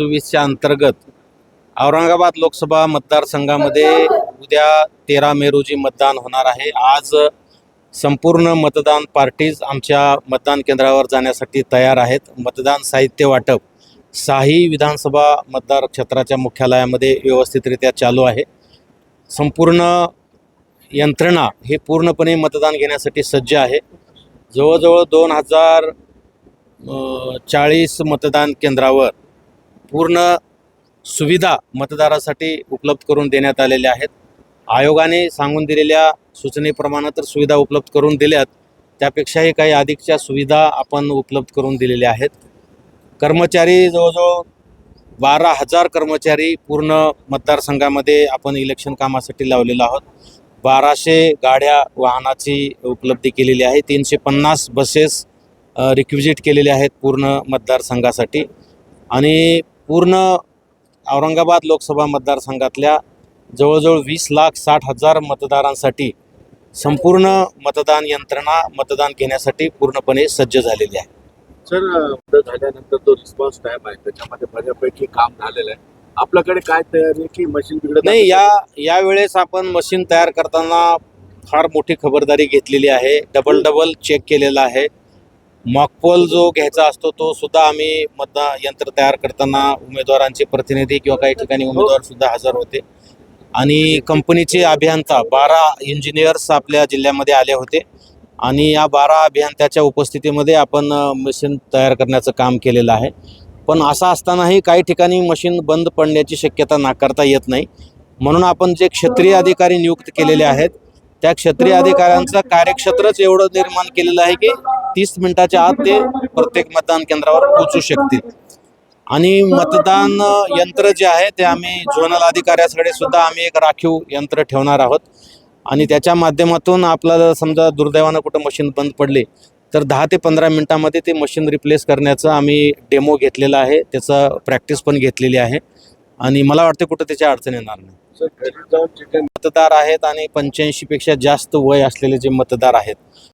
चोवीसच्या अंतर्गत औरंगाबाद लोकसभा मतदारसंघामध्ये उद्या तेरा मे रोजी मतदान होणार आहे. आज संपूर्ण मतदान पार्टीज आमच्या मतदान केंद्रावर जाण्यासाठी तयार आहेत. मतदान साहित्य वाटप साही विधानसभा मतदार क्षेत्राच्या मुख्यालयामध्ये व्यवस्थितरित्या चालू आहे. संपूर्ण यंत्रणा हे पूर्णपणे मतदान घेण्यासाठी सज्ज आहे. जवळजवळ दोन हजार चाळीस मतदान केंद्रावर पूर्ण सुविधा मतदारासाठी उपलब्ध करून देण्यात आलेल्या आहेत. आयोगाने सांगून दिलेल्या सूचनेप्रमाणे तर सुविधा उपलब्ध करून दिल्यात. त्यापेक्षाही काही अधिकच्या सुविधा आपण उपलब्ध करून दिलेल्या आहेत. कर्मचारी जवळजवळ बारा हजार कर्मचारी पूर्ण मतदारसंघामध्ये आपण इलेक्शन कामासाठी लावलेलो आहोत. बाराशे गाड्या वाहनाची उपलब्धी केलेली आहे. तीनशे पन्नास बसेस रिक्विजिट केलेले आहेत पूर्ण मतदारसंघासाठी. आणि पूर्ण औरंगाबाद लोकसभा मतदारसंघातल्या जवळजवळ वीस लाख साठ हजार मतदारांसाठी संपूर्ण मतदान यंत्रणा मतदान घेण्यासाठी पूर्णपणे सज्ज झालेली आहे. सर मतदान झाल्यानंतर जो रिस्पॉन्स टाइम आहे? त्याच्यामध्ये बऱ्यापैकी काम झालेलं आहे. आपल्याकडे काय तयारी की मशीन बिघडत नाही या यावेळेस आपण मशीन तयार करताना फार मोठी खबरदारी घेतलेली आहे. डबल डबल चेक केलेला आहे. मॉकपोल जो घ्यायचा असतो तो सुद्धा आम्ही मतदान यंत्र तयार करताना उमेदवारांचे प्रतिनिधी किंवा काही ठिकाणी उमेदवार सुद्धा हजर होते. आणि कंपनीचे अभियंता बारा इंजिनियर्स आपल्या जिल्ह्यामध्ये आले होते. आणि या बारा अभियंत्याच्या उपस्थितीमध्ये आपण मशीन तयार करण्याचं काम केलेलं आहे. पण असं असतानाही काही ठिकाणी मशीन बंद पडण्याची शक्यता नाकारता येत नाही. म्हणून आपण जे क्षेत्रीय अधिकारी नियुक्त केलेले आहेत त्या क्षेत्रीय अधिकाऱ्यांचं कार्यक्षेत्रच एवढं निर्माण केलेलं आहे की तीस मिनिटाच्या आत ते प्रत्येक मतदान केंद्रावर पोहोचू शकतील. आणि मतदान यंत्र जे आहे ते आम्ही झोनल अधिकाऱ्याकडे सुद्धा आम्ही एक राखीव यंत्र ठेवणार आहोत. आणि त्याच्या माध्यमातून आपल्याला समजा दुर्दैवानं कुठं मशीन बंद पडले तर दहा ते पंधरा मिनिटामध्ये ते मशीन रिप्लेस करण्याचं आम्ही डेमो घेतलेला आहे. त्याचं प्रॅक्टिस पण घेतलेली आहे. आणि मला वाटतं कुठं त्याच्या अडचण येणार नाही. मतदार आहेत आणि पंच्याऐंशीपेक्षा जास्त वय असलेले जे मतदार आहेत